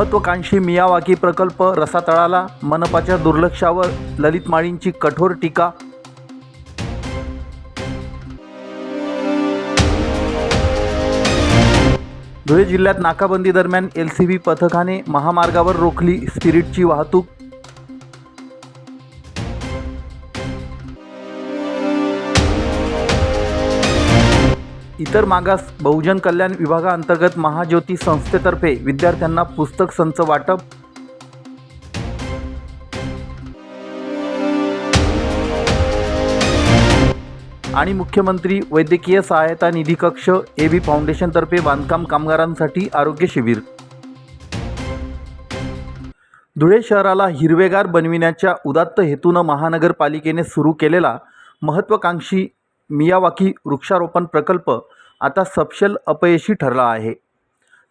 महत्त्वाकांक्षी मियावाकी प्रकल्प रसातळाला मनपाच्या दुर्लक्षावर ललित माळींची कठोर टीका. धुळे जिल्ह्यात नाकाबंदी दरम्यान एल सी बी पथकाने महामार्गावर रोखली स्पिरिटची वाहतूक. इतर मागास बहुजन कल्याण विभागाअंतर्गत महाज्योती संस्थेतर्फे विद्यार्थ्यांना पुस्तक संच वाटप. आणि मुख्यमंत्री वैद्यकीय सहायता निधी कक्ष ए बी फाउंडेशनतर्फे बांधकाम कामगारांसाठी आरोग्य शिबिर. धुळे शहराला हिरवेगार बनविण्याच्या उदात्त हेतूनं महानगरपालिकेने सुरू केलेला महत्त्वाकांक्षी मियावाकी वृक्षारोपण प्रकल्प आता सपशेल अपयशी ठरला आहे.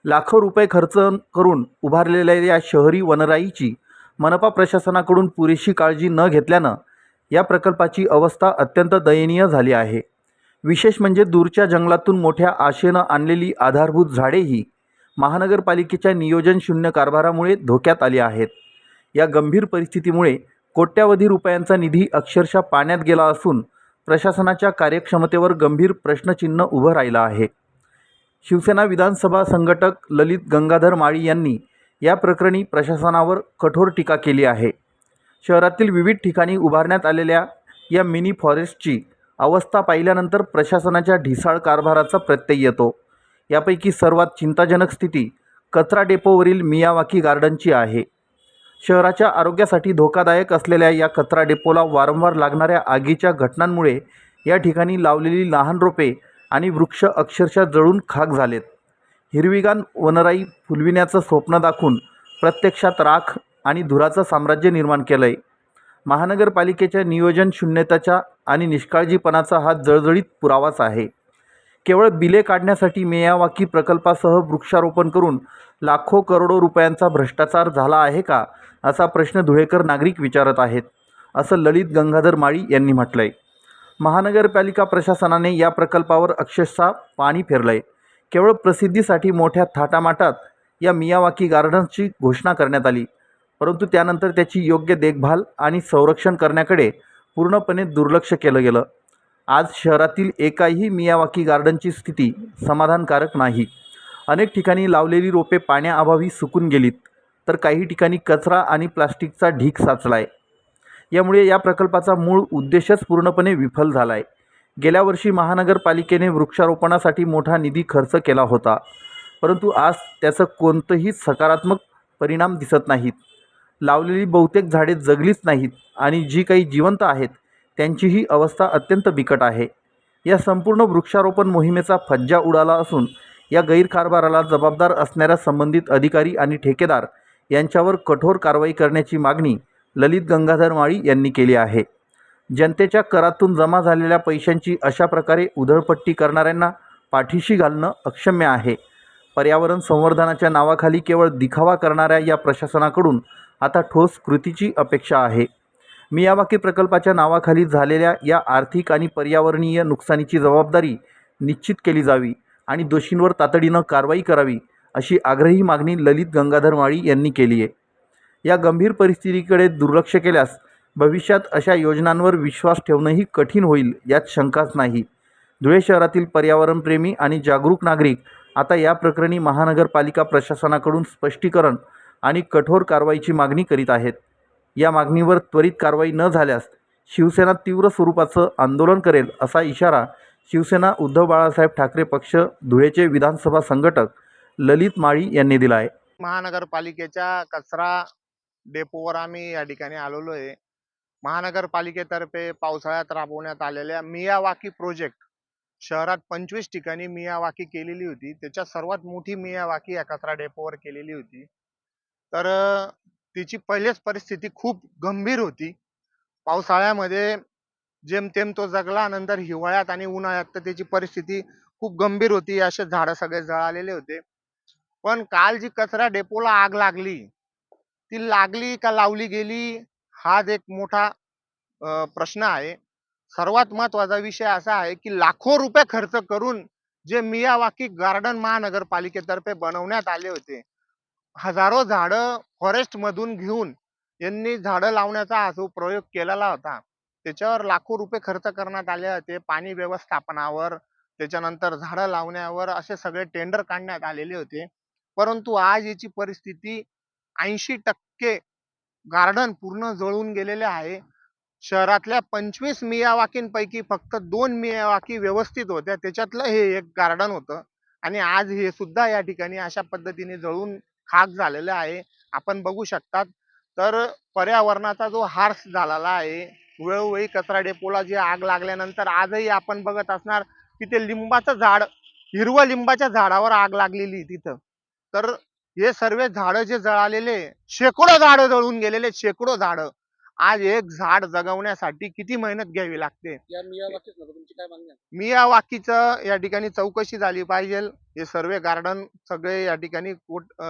लाखो रुपये खर्च करून उभारलेल्या या शहरी वनराईची मनपा प्रशासनाकडून पुरेशी काळजी न घेतल्यानं या प्रकल्पाची अवस्था अत्यंत दयनीय झाली आहे. विशेष म्हणजे दूरच्या जंगलातून मोठ्या आशेनं आणलेली आधारभूत झाडेही महानगरपालिकेच्या नियोजनशून्य कारभारामुळे धोक्यात आली आहेत. या गंभीर परिस्थितीमुळे कोट्यावधी रुपयांचा निधी अक्षरशः पाण्यात गेला असून प्रशासनाच्या कार्यक्षमतेवर गंभीर प्रश्नचिन्ह उभं राहिलं आहे. शिवसेना विधानसभा संघटक ललित गंगाधर माळी यांनी या प्रकरणी प्रशासनावर कठोर टीका केली आहे. शहरातील विविध ठिकाणी उभारण्यात आलेल्या या मिनी फॉरेस्टची अवस्था पाहिल्यानंतर प्रशासनाच्या ढिसाळ कारभाराचा प्रत्यय येतो. यापैकी सर्वात चिंताजनक स्थिती कचरा डेपोवरील मियावाकी गार्डनची आहे. शहराच्या आरोग्यासाठी धोकादायक असलेल्या या कचरा डेपोला वारंवार लागणाऱ्या आगीच्या घटनांमुळे या ठिकाणी लावलेली लहान रोपे आणि वृक्ष अक्षरशः जळून खाक झालेत. हिरवीगान वनराई फुलविण्याचं स्वप्न दाखवून प्रत्यक्षात राख आणि धुराचं साम्राज्य निर्माण केलं आहे महानगरपालिकेच्या नियोजन शून्यताच्या आणि निष्काळजीपणाचा हा जळजळीत पुरावाच आहे. केवळ बिले काढण्यासाठी मेयावाकी प्रकल्पासह वृक्षारोपण करून लाखो करोडो रुपयांचा भ्रष्टाचार झाला आहे का? असा प्रश्न धुळेकर नागरिक विचारत आहेत असं ललित गंगाधर माळी यांनी म्हटलं आहे महानगरपालिका प्रशासनाने या प्रकल्पावर अक्षरशः पाणी फिरलं आहे केवळ प्रसिद्धीसाठी मोठ्या थाटामाटात या मियावाकी गार्डन्सची घोषणा करण्यात आली. परंतु त्यानंतर त्याची योग्य देखभाल आणि संरक्षण करण्याकडे पूर्णपणे दुर्लक्ष केलं गेलं. आज शहरातील एकाही मियावाकी गार्डनची स्थिती समाधानकारक नाही. अनेक ठिकाणी लावलेली रोपे पाण्याअभावी सुकून गेलीत. तर काही ठिकाणी कचरा आणि प्लास्टिकचा ढीक साचला आहे यामुळे या प्रकल्पाचा मूळ उद्देशच पूर्णपणे विफल झाला आहे गेल्या वर्षी महानगरपालिकेने वृक्षारोपणासाठी मोठा निधी खर्च केला होता. परंतु आज त्याचं कोणतंही सकारात्मक परिणाम दिसत नाहीत. लावलेली बहुतेक झाडे जगलीच नाहीत आणि जी काही जिवंत आहेत त्यांचीही अवस्था अत्यंत बिकट आहे. या संपूर्ण वृक्षारोपण मोहिमेचा फज्जा उडाला असून या गैरकारभाराला जबाबदार असणाऱ्या संबंधित अधिकारी आणि ठेकेदार यांच्यावर कठोर कारवाई करण्याची मागणी ललित गंगाधर माळी यांनी केली आहे. जनतेच्या करातून जमा झालेल्या पैशांची अशा प्रकारे उधळपट्टी करणाऱ्यांना पाठीशी घालणं अक्षम्य आहे. पर्यावरण संवर्धनाच्या नावाखाली केवळ दिखावा करणाऱ्या या प्रशासनाकडून आता ठोस कृतीची अपेक्षा आहे. मियावाकी प्रकल्पाच्या नावाखाली झालेल्या या आर्थिक आणि पर्यावरणीय नुकसानीची जबाबदारी निश्चित केली जावी आणि दोषींवर तातडीनं कारवाई करावी अशी आग्रही मागणी ललित गंगाधर माळी यांनी केली आहे. या गंभीर परिस्थितीकडे दुर्लक्ष केल्यास भविष्यात अशा योजनांवर विश्वास ठेवणंही कठीण होईल यात शंकाच नाही. धुळे शहरातील पर्यावरणप्रेमी आणि जागरूक नागरिक आता या प्रकरणी महानगरपालिका प्रशासनाकडून स्पष्टीकरण आणि कठोर कारवाईची मागणी करीत आहेत. या मागणीवर त्वरित कारवाई न झाल्यास शिवसेना तीव्र स्वरूपाचं आंदोलन करेल असा इशारा शिवसेना उद्धव बाळासाहेब ठाकरे पक्ष धुळेचे विधानसभा संघटक ललित माळी यांनी दिला आहे. महानगरपालिकेच्या कचरा डेपोवर आम्ही या ठिकाणी आलेलो आहे. महानगरपालिकेतर्फे पावसाळ्यात राबवण्यात आलेल्या मियावाकी प्रोजेक्ट शहरात पंचवीस ठिकाणी मियावाकी केलेली होती. त्याच्यात सर्वात मोठी मियावाकी या कचरा डेपोवर केलेली होती. तर तिची पहिलेच परिस्थिती खूप गंभीर होती. पावसाळ्यामध्ये जेमतेम तो जगला नंतर हिवाळ्यात आणि उन्हाळ्यात तर त्याची परिस्थिती खूप गंभीर होती. असे झाडं सगळे जळालेले होते. पण काल जी कचरा डेपोला आग लागली ती लागली का लावली गेली हाच एक मोठा प्रश्न आहे. सर्वात महत्त्वाचा विषय असा आहे की लाखो रुपये खर्च करून जे मियावाकी गार्डन महानगरपालिकेतर्फे बनवण्यात आले होते हजारो झाडं फॉरेस्टमधून घेऊन यांनी झाडं लावण्याचा हा जो प्रयोग केलेला होता. त्याच्यावर लाखो रुपये खर्च करण्यात आले होते पाणी व्यवस्थापनावर त्याच्यानंतर झाडं लावण्यावर असे सगळे टेंडर काढण्यात आलेले होते. परंतु आज याची परिस्थिती ऐंशी टक्के गार्डन पूर्ण जळून गेलेले आहे. शहरातल्या पंचवीस मियावाकींपैकी फक्त दोन मियावाकी व्यवस्थित होत्या. त्याच्यातलं हे एक गार्डन होतं. आणि आज हे सुद्धा या ठिकाणी अशा पद्धतीने जळून खाक झालेलं आहे. आपण बघू शकतात. तर पर्यावरणाचा जो हार्स झालेला आहे वेळोवेळी कचरा डेपोला जी आग लागल्यानंतर आजही आपण बघत असणार की ते लिंबाचं झाड हिरवं लिंबाच्या झाडावर आग लागलेली तिथं. तर हे सर्व झाडं जे जळालेले शेकडो झाडं जळून गेलेले शेकडो झाडं. आज एक झाड जगवण्यासाठी किती मेहनत घ्यावी लागते? या मियावाकीच नको तुमची काय मागणी आहे मियावाकीचं या ठिकाणी चौकशी झाली पाहिजे. हे सर्व गार्डन सगळे या ठिकाणी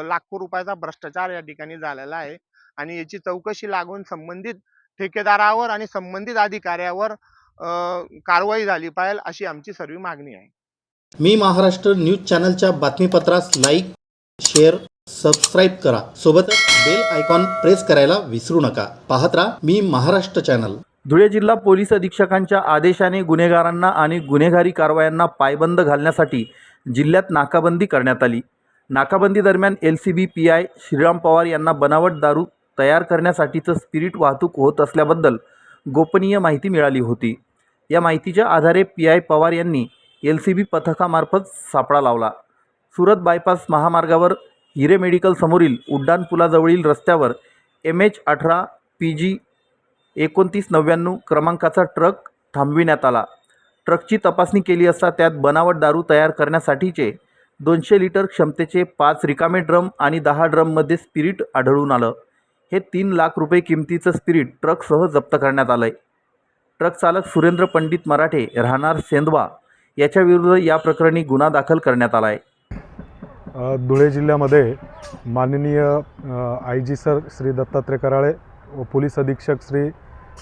लाखो रुपयाचा भ्रष्टाचार या ठिकाणी झालेला आहे. आणि याची चौकशी लागून संबंधित ठेकेदारावर आणि संबंधित अधिकाऱ्यावर अं, कारवाई झाली पाहिजे अशी आमची सर्व मागणी आहे. मी महाराष्ट्र न्यूज चॅनलच्या बातमीपत्रास लाईक शेअर सबस्क्राईब करा. सोबतच बेल आयकॉन प्रेस करायला विसरू नका. पाहत राहा मी महाराष्ट्र चॅनल धुळे जिल्हा पोलीस अधीक्षकांच्या आदेशाने गुन्हेगारांना आणि गुन्हेगारी कारवायांना पायबंद घालण्यासाठी जिल्ह्यात नाकाबंदी करण्यात आली. नाकाबंदी दरम्यान L C B P I Shriram Pawar यांना बनावट दारू तयार करण्यासाठीचं स्पिरिट वाहतूक होत असल्याबद्दल गोपनीय माहिती मिळाली होती. या माहितीच्या आधारे पी आय पवार यांनी एल सी बी पथकामार्फत सापळा लावला. सुरत बायपास महामार्गावर हिरे मेडिकल समोरील रस्त्यावर एम एच अठरा पी जी एकोणतीस नव्याण्णव क्रमांकाचा ट्रक थांबविण्यात आला. ट्रकची तपासणी केली असता त्यात बनावट दारू तयार करण्यासाठीचे दोनशे लिटर क्षमतेचे पाच रिकामे ड्रम आणि दहा ड्रममध्ये स्पिरिट आढळून आलं. हे तीन लाख रुपये किमतीचं स्पिरिट ट्रकसह जप्त करण्यात आलं आहे ट्रक चालक सुरेंद्र पंडित मराठे राहणार सेंदवा याच्याविरुद्ध या प्रकरणी गुन्हा दाखल करण्यात आला आहे धुळे जिल्ह्यामध्ये माननीय I G sir Shri Dattatray Karale व पोलीस अधीक्षक श्री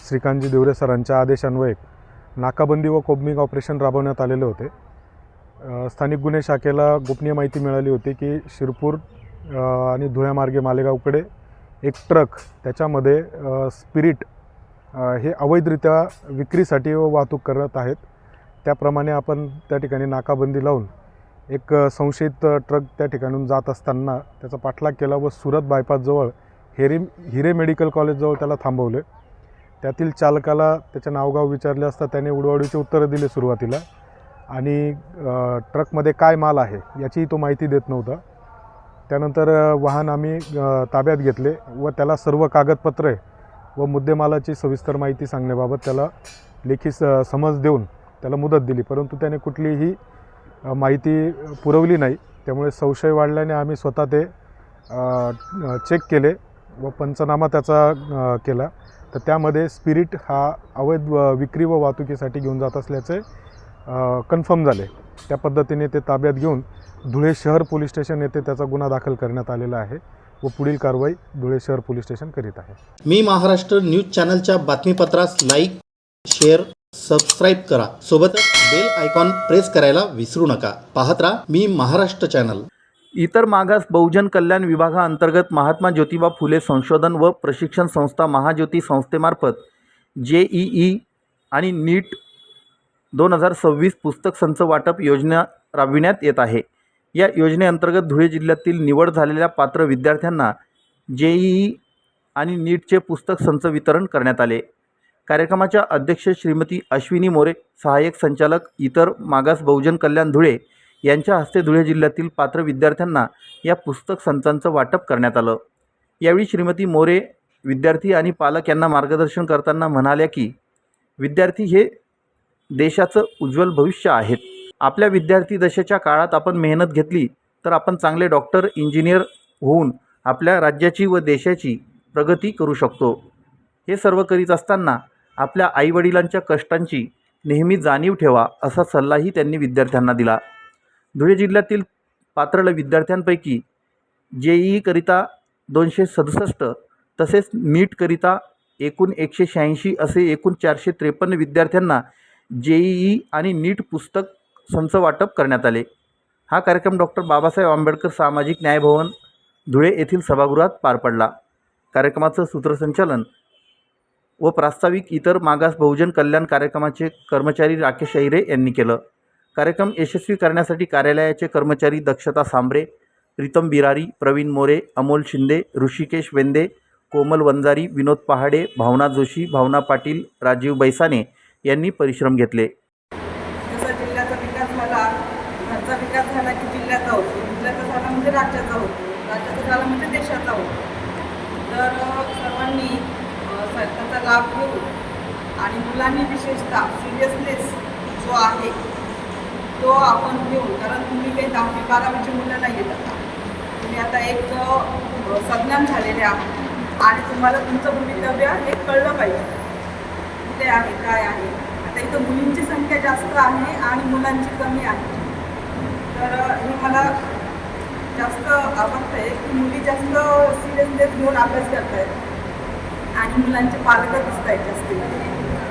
श्रीकांतजी देवरे सरांच्या आदेशान्वये नाकाबंदी व कोबमिंग ऑपरेशन राबवण्यात आलेले होते. स्थानिक गुन्हे शाखेला गोपनीय माहिती मिळाली होती की शिरपूर आणि धुळ्यामार्गे मालेगावकडे एक ट्रक त्याच्यामध्ये स्पिरिट हे अवैधरित्या विक्रीसाठी व वाहतूक करत आहेत. त्याप्रमाणे आपण त्या ठिकाणी नाकाबंदी लावून एक संशयित ट्रक त्या ठिकाणून जात असताना त्याचा पाठलाग केला व सुरत बायपासजवळ हेरी हिरे मेडिकल कॉलेजजवळ त्याला थांबवले. त्यातील चालकाला त्याचे नावगाव विचारले असता त्याने उडवाडीचे उत्तरं दिले सुरुवातीला. आणि ट्रकमध्ये काय माल आहे याचीही तो माहिती देत नव्हता. त्यानंतर वाहन आम्ही ताब्यात घेतले व त्याला सर्व कागदपत्रे व मुद्देमालाची सविस्तर माहिती सांगण्याबाबत त्याला लेखी स समज देऊन त्याला मुदत दिली. परंतु त्याने कुठलीही माहिती पुरवली नाही. त्यामुळे संशय वाढल्याने आम्ही स्वतः ते चेक केले व पंचनामा त्याचा केला. तर त्यामध्ये स्पिरिट हा अवैध व विक्री व वाहतुकीसाठी घेऊन जात असल्याचे कन्फर्म झाले. त्या पद्धतीने ते ताब्यात घेऊन धुळे शहर पोलीस स्टेशन येथे त्याचा गुन्हा दाखल करण्यात आलेला आहे व पुढील कारवाई धुळे शहर पोलीस स्टेशन करीत आहे. मी महाराष्ट्र न्यूज चॅनलच्या बातमीपत्रास लाईक शेअर सबस्क्राईब करा. सोबतच बेल आयकॉन प्रेस करायला विसरू नका. पाहत राहा मी महाराष्ट्र चॅनल इतर मागास बहुजन कल्याण विभागाअंतर्गत महात्मा ज्योतिबा फुले संशोधन व प्रशिक्षण संस्था महाज्योती संस्थेमार्फत जे ई ई आणि नीट दोन हजार सव्वीस पुस्तक संच वाटप योजना राबविण्यात येत आहे. या योजनेअंतर्गत धुळे जिल्ह्यातील निवड झालेल्या पात्र विद्यार्थ्यांना जे ई ई आणि नीटचे पुस्तक संच वितरण करण्यात आले. कार्यक्रमाच्या अध्यक्ष श्रीमती अश्विनी मोरे सहाय्यक संचालक इतर मागास बहुजन कल्याण धुळे यांच्या हस्ते धुळे जिल्ह्यातील पात्र विद्यार्थ्यांना या पुस्तक संचांचं वाटप करण्यात आलं. यावेळी श्रीमती मोरे विद्यार्थी आणि पालक यांना मार्गदर्शन करताना म्हणाल्या की विद्यार्थी हे देशाचं उज्ज्वल भविष्य आहेत. आपल्या विद्यार्थी दशेच्या काळात आपण मेहनत घेतली तर आपण चांगले डॉक्टर इंजिनियर होऊन आपल्या राज्याची व देशाची प्रगती करू शकतो. हे सर्व करीत असताना आपल्या आईवडिलांच्या कष्टांची नेहमी जाणीव ठेवा असा सल्लाही त्यांनी विद्यार्थ्यांना दिला. धुळे जिल्ह्यातील पात्र विद्यार्थ्यांपैकी जे ईकरिता दोनशे सदुसष्ट तसेच नीटकरिता एकूण एकशे शहाऐंशी असे एकूण चारशे त्रेपन्न विद्यार्थ्यांना जे ई आणि नीट पुस्तक संच वाटप करण्यात आले. हा कार्यक्रम डॉक्टर बाबासाहेब आंबेडकर सामाजिक न्याय भवन धुळे येथील सभागृहात पार पडला. कार्यक्रमाचं सूत्रसंचालन व प्रास्ताविक इतर मागास बहुजन कल्याण कार्यक्रमाचे कर्मचारी राकेश अहिरे यांनी केलं. कार्यक्रम यशस्वी करण्यासाठी कार्यालयाचे कर्मचारी दक्षता सांबरे प्रीतम बिरारी प्रवीण मोरे अमोल शिंदे ऋषिकेश वेंदे कोमल वंजारी विनोद पहाडे भावना जोशी भावना पाटील राजीव बैसाने यांनी परिश्रम घेतले जसा जिल्ह्याचा विकास झाला घरचा विकास झाला की जिल्ह्याचा होतो जिल्ह्याचा झाला म्हणजे राज्याचा होतो राज्याचा झाला म्हणजे देशाचा होतो तर अ, सर्वांनी अ, स- त्याचा लाभ घेऊन आणि मुलांनी विशेषतः सिरियसनेस जो आहे तो आपण घेऊन कारण तुम्ही काही दहावी बारावीची मुलं नाही येत आता. तुम्ही आता एक सज्ञान झालेले आहात. आणि तुम्हाला तुमचं भवितव्य हे कळलं पाहिजे. कुठे आहे काय आहे? आता इथं मुलींची संख्या जास्त आहे आणि मुलांची कमी आहे. तर हे मला जास्त आवडतं आहे की मुली जास्त सिरियसनेस घेऊन अभ्यास करत आहेत आणि मुलांचे पालक दिसत आहेत जास्त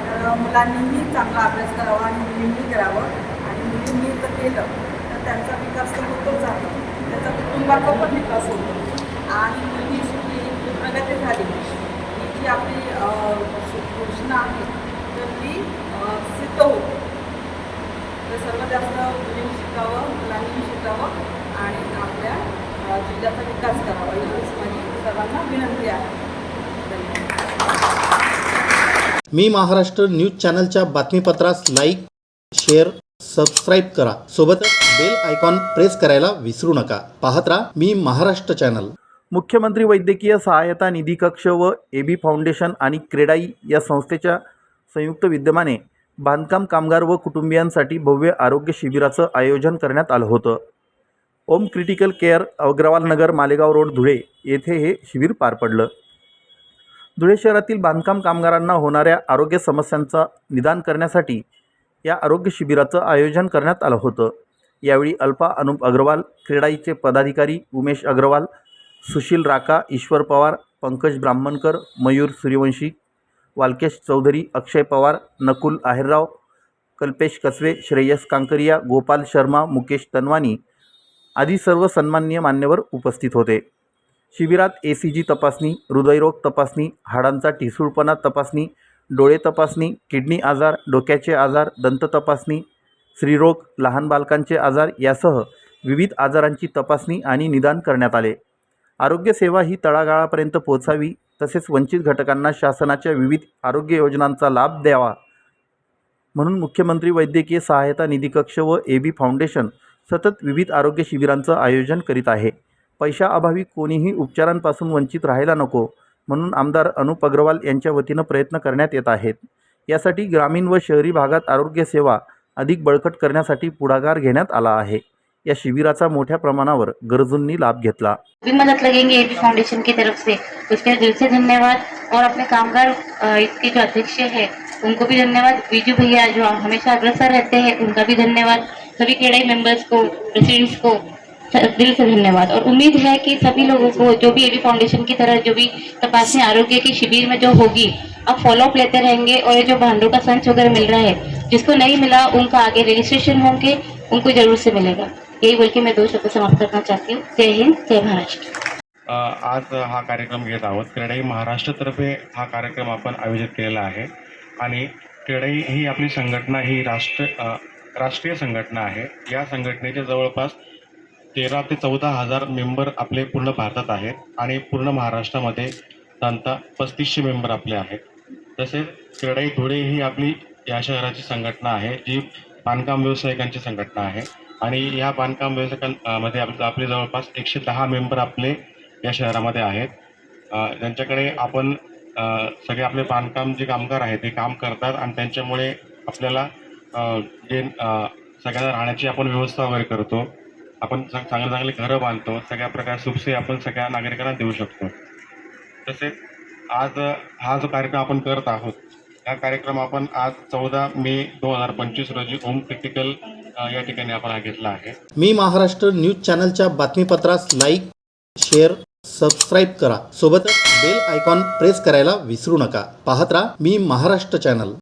तर मुलांनीही चांगला अभ्यास करावा आणि मुलींनी करावं. आणि मुलींनी जर केलं तर त्यांचा विकास तर होतोच आहे. त्याचा कुटुंबाचा पण विकास होतो. आणि मुलगी शिकली प्रगती झाली. ही जी आपली अं, घोषणा आहे तर ती सिद्ध होते. तर सर्वात जास्त मुलींनी शिकावं मुलांनी शिकावं आणि आपल्या जिल्ह्याचा विकास करावा. एवढीच माझी सर्वांना विनंती आहे. धन्यवाद. मी महाराष्ट्र न्यूज चॅनलच्या बातमीपत्रास लाईक शेअर सबस्क्राईब करा. सोबतच बेल आयकॉन प्रेस करायला विसरू नका. पाहत राहा मी महाराष्ट्र चॅनल. मुख्यमंत्री वैद्यकीय सहायता निधी कक्ष व ए बी फाउंडेशन आणि क्रेडाई या संस्थेच्या संयुक्त विद्यमाने बांधकाम कामगार व कुटुंबियांसाठी भव्य आरोग्य शिबिराचं आयोजन करण्यात आलं होतं. Om critical care Agrawal Nagar Malegaon road Dhule येथे हे शिबिर पार पडलं. धुळे शहरातील बांधकाम कामगारांना होणाऱ्या आरोग्य समस्यांचा निदान करण्यासाठी या आरोग्य शिबिराचं आयोजन करण्यात आलं होतं. यावेळी अल्पा अनुप अग्रवाल क्रीडाईचे पदाधिकारी उमेश अग्रवाल सुशील राका ईश्वर पवार पंकज ब्राह्मणकर मयूर सूर्यवंशी वालकेश चौधरी अक्षय पवार नकुल आहेरराव कल्पेश कसवे श्रेयस कांकरिया गोपाल शर्मा मुकेश तनवानी आदी सर्व सन्माननीय मान्यवर उपस्थित होते. शिबिरात ए सी जी तपासणी हृदयरोग तपासणी हाडांचा ठिसूळपणा तपासणी डोळे तपासणी किडनी आजार डोक्याचे आजार दंत तपासणी स्त्रीरोग लहान बालकांचे आजार यासह विविध आजारांची तपासणी आणि निदान करण्यात आले. आरोग्यसेवा ही तळागाळापर्यंत पोहोचावी तसेच वंचित घटकांना शासनाच्या विविध आरोग्य योजनांचा लाभ द्यावा. म्हणून मुख्यमंत्री वैद्यकीय सहायता निधी कक्ष व ए बी फाउंडेशन सतत विविध आरोग्य शिबिरांचं आयोजन करीत आहे. पैशाअभावी कोणीही उपचारांपासून वंचित राहायला नको म्हणून आमदार अनुप अग्रवाल यांच्या वतीनं प्रयत्न करण्यात येत आहेत. यासाठी ग्रामीण व शहरी भागात आरोग्यसेवा अधिक बळकट करण्यासाठी पुढाकार घेण्यात आला आहे. या शिबिराचा मोठ्या प्रमाणावर गरजूंनी लाभ घेतला. मदद लगेंगे फाउंडेशन की तरफ से. उसके दिल से धन्यवाद. और अपने कामगार इसके जो अध्यक्ष है उनको भी धन्यवाद. बीजू भैया जो हमेशा अग्रसर रहते हैं उनका भी धन्यवाद. सभी क्रेडाई मेंबर्स को प्रेसिडेंट्स को दिल से धन्यवाद। और उम्मीद है कि सभी लोगों को जो भी एबी फाउंडेशन की तरह जो भी तपासनी आरोग्य की शिविर में जो होगी अब फॉलोअप लेते रहेंगे और ये जो भांडों का संच वगैरह मिल रहा है जिसको नहीं मिला उनका आगे रजिस्ट्रेशन होंगे उनको जरूर से मिलेगा। यही बोल के मैं दो शब्द समाप्त करना चाहती हूँ। जय हिंद जय महाराष्ट्र। आज हा कार्यक्रम घेत आहोत. क्रेडाई महाराष्ट्रतर्फे हा कार्यक्रम आपण आयोजित केलेला आहे. आणि क्रेडाई ही आपली संघटना ही राष्ट्र राष्ट्रीय संघटना आहे. या संघटनेच्या जवळपास तेरा ते चौदा हजार मेंबर आपले पूर्ण भारतात आहेत आणि पूर्ण महाराष्ट्रामध्ये साधारणतः पस्तीसशे मेंबर आपले आहेत. तसेच क्रेडाई धुळे ही आपली या शहराची संघटना आहे जी बांधकाम व्यावसायिकांची संघटना आहे. आणि या बांधकाम व्यावसायिकांमध्ये आप आपले जवळपास एकशे दहा मेंबर आपले या शहरामध्ये आहेत. त्यांच्याकडे आपण सगळे आपले बांधकाम जे कामगार आहेत ते काम करतात आणि त्यांच्यामुळे आपल्याला जे सगळ्यांना राहण्याची आपण व्यवस्था वगैरे करतो. आपण चांगले चांगले घरं बांधतो सगळ्या प्रकार सुखसे आपण सगळ्या नागरिकांना देऊ शकतो. तसेच आज हा जो कार्यक्रम आपण करत आहोत हा कार्यक्रम आपण आज चौदा मे दोन हजार पंचवीस रोजी ओम क्रिटिकल या ठिकाणी आपण हा घेतला आहे. मी महाराष्ट्र न्यूज चॅनलच्या बातमीपत्रास लाईक शेअर सबस्क्राईब करा. सोबतच बेल आयकॉन प्रेस करायला विसरू नका. पाहत राहा मी महाराष्ट्र चॅनल.